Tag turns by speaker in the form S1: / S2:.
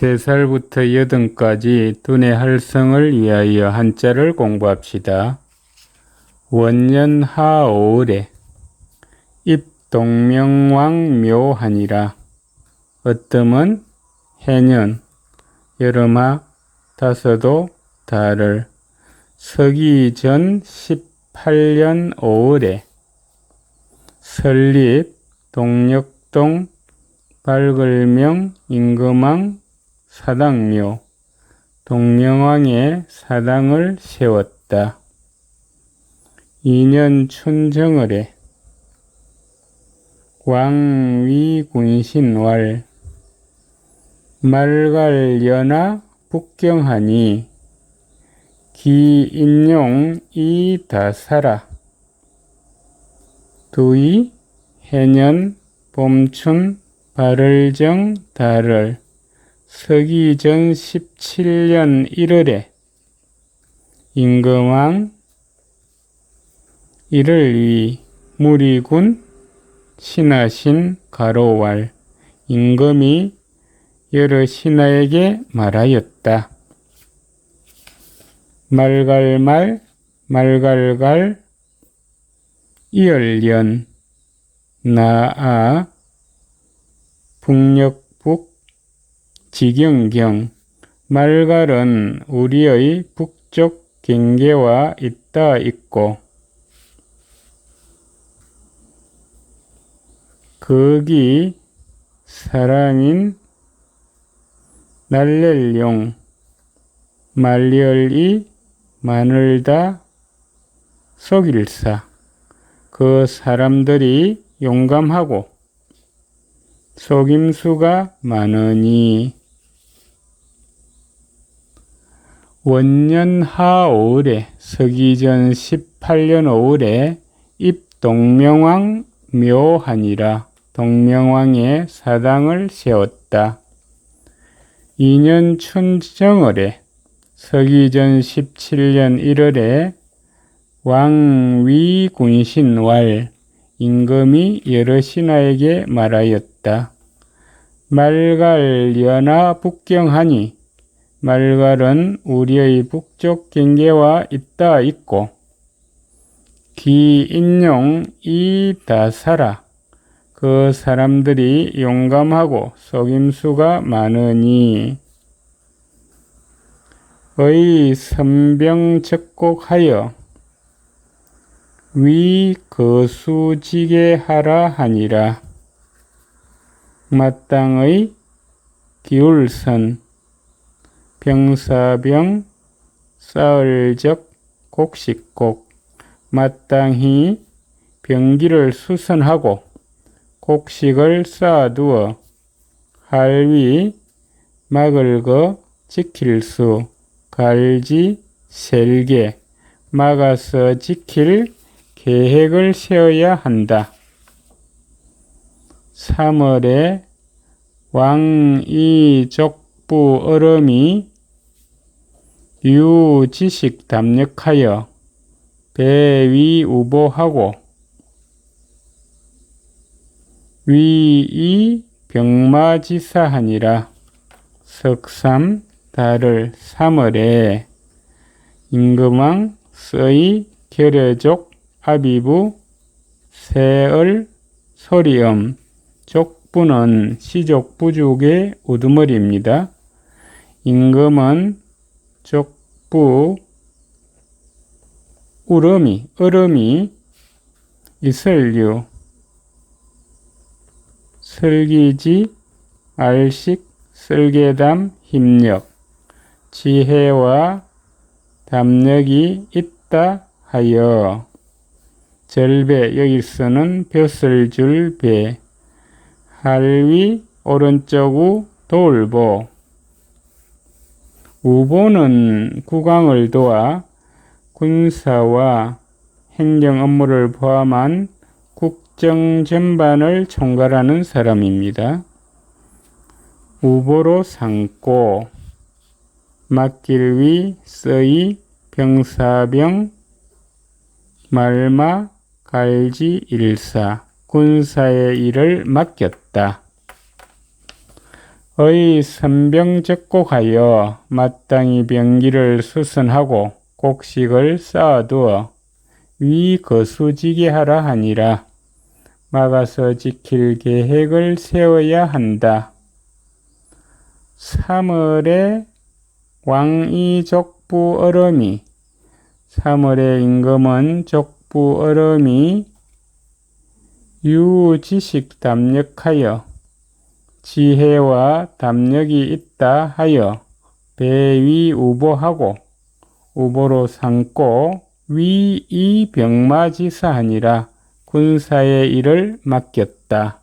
S1: 3살부터 여든까지 두뇌 활성을 위하여 한자를 공부합시다. 원년하 오을에 입동명왕 묘하니라. 어뜸은 해년, 여름하 다섯도 달을 서기 전 18년 5월에 설립 동력동 발글명 임금왕 사당묘 동명왕의 사당을 세웠다. 2년 춘정월에 왕위군신왈 말갈연하 북경하니 기인용 이다사라 두이 해년 봄춘 발을정 달을 서기전 17년 1월에 임금왕 이를 위 무리군 신하신 가로왈 임금이 여러 신하에게 말하였다. 말갈말 말갈갈 이열년 나아 북녘북 지경경 말갈은 우리의 북쪽 경계와 있다 있고 거기 사람인 날렐용 말리얼이 마늘다 속일사. 그 사람들이 용감하고 속임수가 많으니 원년 하오을에 서기전 18년 5월에 입동명왕 묘하니라 동명왕의 사당을 세웠다. 2년 춘정월에 서기전 17년 1월에 왕위군신왈 임금이 여러 신하에게 말하였다. 말갈 연하 북경하니 말갈은 우리의 북쪽 경계와 있다 있고 기인용 이다사라 그 사람들이 용감하고 속임수가 많으니 의 선병적곡하여 위 거수지게 하라 하니라. 마땅의 기울선 병사병 싸을적 곡식곡 마땅히 병기를 수선하고 곡식을 쌓아두어 할위 막을 거 지킬 수 갈지 셀게 막아서 지킬 계획을 세워야 한다. 3월에 왕이족 부 얼음이 유지식 담력하여 배위 우보하고 위이 병마지사하니라 석삼 달을 3월에 임금왕 서이 결여족 아비부 세을 소리엄 족부는 시족부족의 우두머리입니다. 임금은 족부 우름이 얼음이 이설류 설기지 알식 설계담 힘력. 지혜와 담력이 있다 하여 절배 여기서는 벼슬 줄 배. 할위 오른쪽 우 돌보 우보는 국왕을 도와 군사와 행정 업무를 포함한 국정 전반을 총괄하는 사람입니다. 우보로 삼고 막길 위 써이 병사병 말마 갈지 일사 군사의 일을 맡겼다. 의 선병적고 가여 마땅히 병기를 수선하고 곡식을 쌓아두어 위 거수지게 하라 하니라. 막아서 지킬 계획을 세워야 한다. 3월에 왕이 족부 얼음이 3월의 임금은 족부 얼음이 유지식 담력하여 지혜와 담력이 있다 하여 배위 우보하고 우보로 삼고 위이 병마지사하니라 군사의 일을 맡겼다.